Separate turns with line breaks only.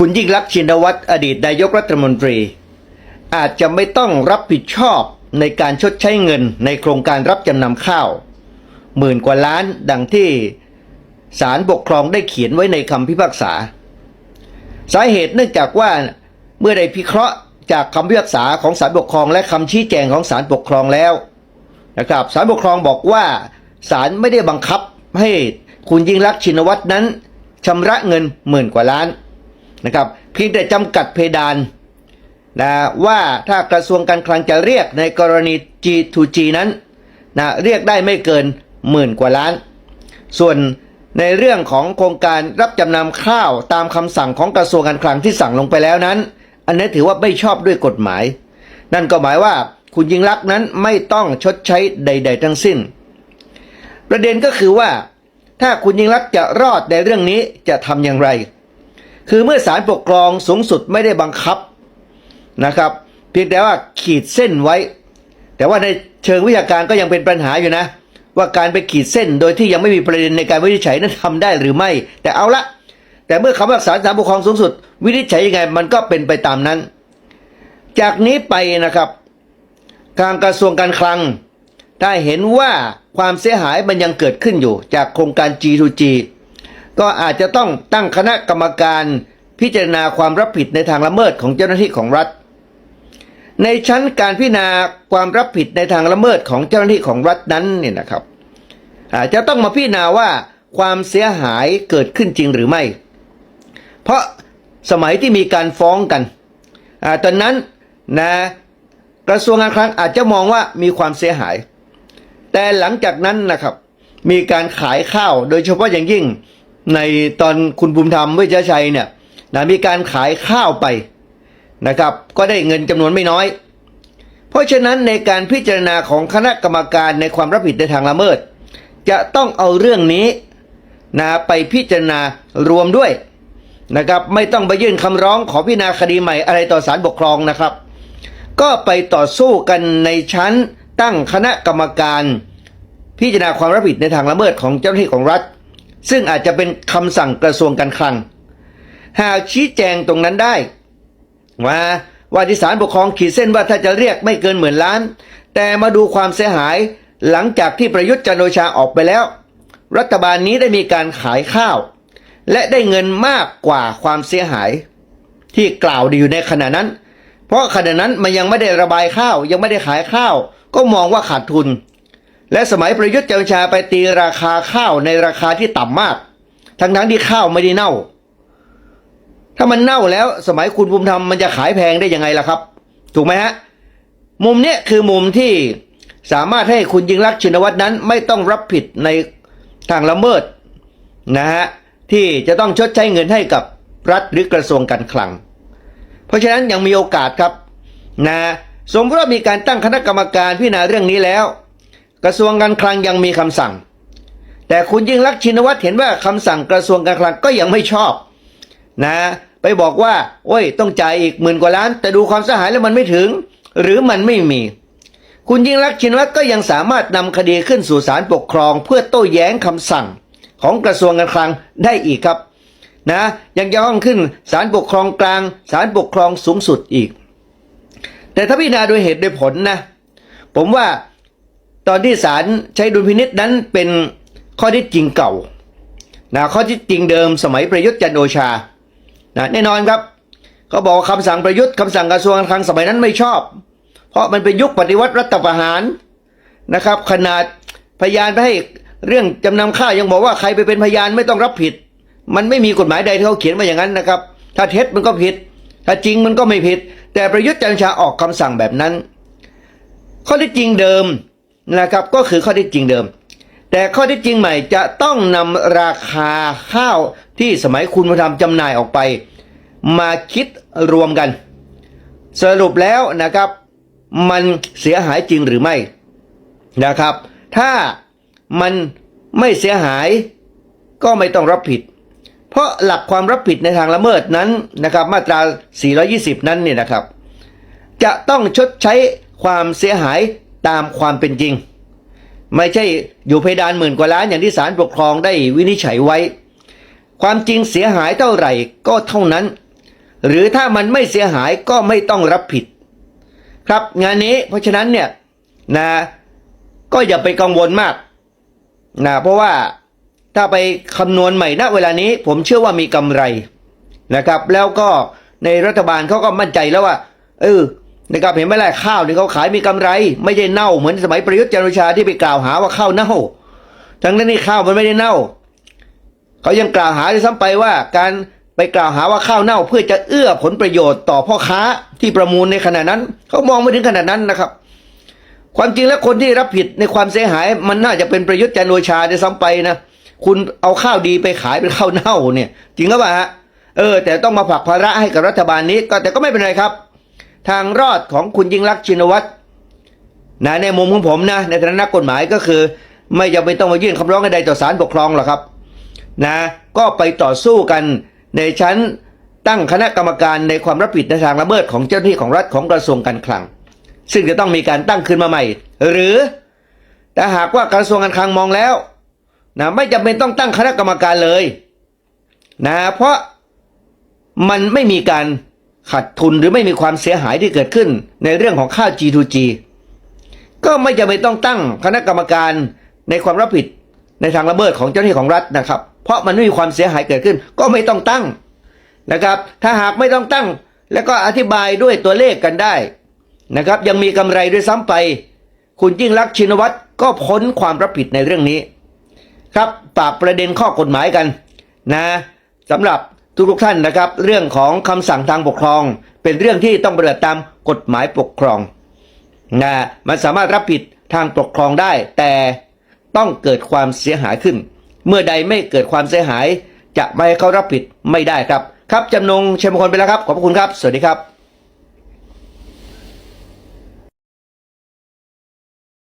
คุณยิ่งรักชินวัตรอดีตนายกรัฐมนตรี อาจจะไม่ต้องรับผิดชอบในการชดใช้เงินในโครงการรับจำนำข้าว หมื่นกว่าล้านดังที่ศาลปกครองได้เขียนไว้ในคำพิพากษา สาเหตุเนื่องจากว่าเมื่อได้พิเคราะห์จากคำพิพากษาของศาลปกครอง และคำชี้แจงของศาลปกครองแล้วนะครับศาลปกครองบอกว่าศาลไม่ได้บังคับให้คุณยิ่งรักชินวัตรนั้นชำระเงินหมื่นกว่าล้าน นะครับเพียงแต่จำกัดเพดานนะว่าถ้ากระทรวงการคลังจะเรียกในกรณี G2G นั้นนะเรียกได้ไม่เกินหมื่นกว่าล้าน ส่วนในเรื่องของโครงการรับจำนำข้าวตามคำสั่งของกระทรวงการคลังที่สั่งลงไปแล้วนั้น อันนี้ถือว่าไม่ชอบด้วยกฎหมาย นั่นก็หมายว่าคุณยิ่งรักษณ์นั้นไม่ต้องชดใช้ใด ๆ ทั้งสิ้น ประเด็นก็คือว่า ถ้าคุณยิ่งรักษณ์จะรอดในเรื่องนี้จะทำอย่างไร คือเมื่อศาลปกครองสูงสุดไม่ได้บังคับนะครับ เพียงแต่ว่าขีดเส้นไว้ แต่ว่าในเชิงวิชาการก็ยังเป็นปัญหาอยู่นะ ว่าการไปขีดเส้นโดยที่ยังไม่มีประเด็นในการวินิจฉัยนั้นทำได้หรือไม่ แต่เอาละแต่เมื่อคำพิพากษาศาลปกครองสูงสุด วินิจฉัยยังไงมันก็เป็นไปตามนั้น จากนี้ไปนะครับทางกระทรวงการคลังถ้าเห็นว่าความเสียหายมันยังเกิดขึ้นอยู่จากโครงการ G2G ก็อาจจะต้องตั้งคณะกรรมการพิจารณาความรับผิดในทางละเมิดของเจ้าหน้าที่ของรัฐ ในชั้นการพิจารณาความรับผิดในทางละเมิดของเจ้าหน้าที่ของรัฐนั้นเนี่ยนะครับ อาจจะต้องมาพิจารณาว่าความเสียหายเกิดขึ้นจริงหรือไม่ เพราะสมัยที่มีการฟ้องกันอตอนนั้นนะกระทรวงการคลังอาจจะมองว่ามีความเสียหาย แต่หลังจากนั้นนะครับ มีการขายข้าวโดยเฉพาะอย่างยิ่ง ในตอนคุณภูมิธรรมเวชชัยเนี่ยนะมีการขายข้าวไปนะครับ ก็ได้เงินจำนวนไม่น้อย เพราะฉะนั้นในการพิจารณาของคณะกรรมการในความรับผิดในทางละเมิด จะต้องเอาเรื่องนี้นะไปพิจารณารวมด้วยนะครับ ไม่ต้องไปยื่นคำร้องขอพิจารณาคดีใหม่อะไรต่อศาลปกครองนะครับ ก็ไปต่อสู้กันในชั้นตั้งคณะกรรมการ พิจารณาความรับผิดในทางละเมิดของเจ้าหน้าที่ของรัฐ ซึ่งอาจจะเป็นคำสั่งกระทรวงการคลัง หากชี้แจงตรงนั้นได้ว่าว่าที่ศาลปกครองขีดเส้นว่าถ้าจะเรียกไม่เกินหมื่นล้าน แต่มาดูความเสียหายหลังจากที่ประยุทธ์จันโอชาออกไปแล้ว รัฐบาลนี้ได้มีการขายข้าว และได้เงินมากกว่าความเสียหาย ที่กล่าวอยู่ในขณะนั้น เพราะขณะนั้นมันยังไม่ได้ระบายข้าวยังไม่ได้ขายข้าว ก็มองว่าขาดทุน และสมัยประยุทธ์จันทร์ชาไปตีราคาข้าวในราคาที่ต่ำมาก ทั้งทั้งที่ข้าวไม่ได้เน่า ถ้ามันเน่าแล้ว สมัยคุณภูมิธรรมมันจะขายแพงได้ยังไงล่ะครับ ถูกไหมฮะ มุมเนี้ยคือมุมที่สามารถให้คุณยิ่งรักษณ์ชินวัตรนั้น ไม่ต้องรับผิดในทางละเมิดนะฮะที่จะต้องชดใช้เงินให้กับรัฐหรือกระทรวงการคลัง เพราะฉะนั้นยังมีโอกาสครับนะสมมติว่ามีการตั้งคณะกรรมการพิจารณาเรื่องนี้แล้ว กระทรวงการคลังยังมีคำสั่ง แต่คุณยิ่งรักษินวัตรเห็นว่าคำสั่งกระทรวงการคลังก็ยังไม่ชอบ นะ ไปบอกว่า โอ้ย ต้องจ่ายอีกหมื่นกว่าล้าน แต่ดูความเสียหายแล้วมันไม่ถึง หรือมันไม่มี คุณยิ่งรักษินวัตรก็ยังสามารถนำคดีขึ้นสู่ศาลปกครอง เพื่อโต้แย้งคำสั่งของกระทรวงการคลังได้อีกครับนะยังจะต้องขึ้นศาลปกครองกลางศาลปกครองสูงสุดอีก แต่ถ้าพิจารณาโดยเหตุโดยผลนะ ผมว่า ตอนที่ศาลใช้ดุลพินิษนั้นเป็นข้อที่จริงเก่านะข้อที่จริงเดิมสมัยประยุทธ์จันโอชานะแน่นอนครับเขาบอกว่าคำสั่งประยุทธ์คำสั่งกระทรวงการคลังสมัยนั้นไม่ชอบ เพราะมันเป็นยุคปฏิวัติรัฐประหารนะครับ ขนาดพยานไปให้เรื่องจำนำข้าวยังบอกว่าใครไปเป็นพยานไม่ต้องรับผิด มันไม่มีกฎหมายใดที่เขาเขียนมาอย่างนั้นนะครับ ถ้าเท็จมันก็ผิด ถ้าจริงมันก็ไม่ผิด แต่ประยุทธ์จันทร์โอชาออกคำสั่งแบบนั้น ข้อที่จริงเดิม นะครับก็คือข้อที่จริงเดิม แต่ข้อที่จริงใหม่จะต้องนำราคาข้าวที่สมัยคุณมาทำจำหน่ายออกไป มาคิดรวมกัน สรุปแล้วนะครับ มันเสียหายจริงหรือไม่นะครับ ถ้ามันไม่เสียหายก็ไม่ต้องรับผิด เพราะหลักความรับผิดในทางละเมิดนั้นนะครับ มาตรา 420 นั้นเนี่ยนะครับ จะต้องชดใช้ความเสียหาย ตามความเป็นจริง ไม่ใช่อยู่เพดานหมื่นกว่าล้านอย่างที่ศาลปกครองได้วินิจฉัยไว้ ความจริงเสียหายเท่าไหร่ก็เท่านั้น หรือถ้ามันไม่เสียหายก็ไม่ต้องรับผิด ครับงานนี้เพราะฉะนั้นเนี่ยนะก็อย่าไปกังวลมากนะเพราะว่าถ้าไปคำนวณใหม่ณเวลานี้ผมเชื่อว่ามีกำไรนะครับ แล้วก็ในรัฐบาลเขาก็มั่นใจแล้วว่าเออ นะครับเห็นไหมล่ะข้าวนี่เขาขายมีกำไร ไม่ใช่เน่าเหมือนสมัยประยุทธ์จันทร์โอชาที่ไปกล่าวหาว่าข้าวเน่า ทั้งนั้นนี่ข้าวมันไม่ได้เน่า เขายังกล่าวหาด้วยซ้ำไปว่าการไปกล่าวหาว่าข้าวเน่าเพื่อจะเอื้อผลประโยชน์ต่อพ่อค้าที่ประมูลในขณะนั้น เขามองไม่ถึงขนาดนั้นนะครับ ความจริงแล้วคนที่รับผิดในความเสียหาย มันน่าจะเป็นประยุทธ์จันทร์โอชาด้วยซ้ำไปนะคุณเอาข้าวดีไปขายเป็นข้าวเน่าเนี่ย จริงหรือเปล่าฮะเออ แต่ต้องมาผลักภาระให้กับรัฐบาลนี้ก็แต่ก็ไม่เป็นไรครับ ทางรอดของคุณยิ่งรักชินวัตรนะในมุมของผมนะในฐานะนักกฎหมายก็คือ ไม่จำเป็นต้องมายื่นคำร้องใดต่อศาลปกครองหรอกครับนะก็ไปต่อสู้กันในชั้นตั้งคณะกรรมการในความรับผิดในทางละเมิดของเจ้าหน้าที่ของรัฐของกระทรวงการคลัง ซึ่งจะต้องมีการตั้งขึ้นมาใหม่ หรือแต่หากว่ากระทรวงการคลังมองแล้วนะไม่จำเป็นต้องตั้งคณะกรรมการเลยนะเพราะมันไม่มีการ ขาดทุนหรือไม่มีความเสียหายที่เกิดขึ้นในเรื่องของข้าว G2G ก็ไม่จำเป็นต้องตั้งคณะกรรมการในความรับผิดในทางละเมิดของเจ้าหน้าที่ของรัฐนะครับ เพราะมันไม่มีความเสียหายเกิดขึ้น ก็ไม่ต้องตั้งนะครับ ถ้าหากไม่ต้องตั้ง แล้วก็อธิบายด้วยตัวเลขกันได้นะครับ ยังมีกำไรด้วยซ้ำไป คุณยิ่งรักษณ์ชินวัตรก็พ้นความรับผิดในเรื่องนี้ ครับฝากประเด็นข้อกฎหมายกันนะสำหรับ ทุกๆท่านนะครับ เรื่องของคำสั่งทางปกครอง เป็นเรื่องที่ต้องปฏิบัติตามกฎหมายปกครองนะมันสามารถรับผิดทางปกครองได้ แต่ต้องเกิดความเสียหายขึ้น เมื่อใดไม่เกิดความเสียหาย จะไม่ให้เขารับผิดไม่ได้ครับ ครับจำนงเชมงคลไปแล้วครับ ขอบคุณครับ สวัสดีครับ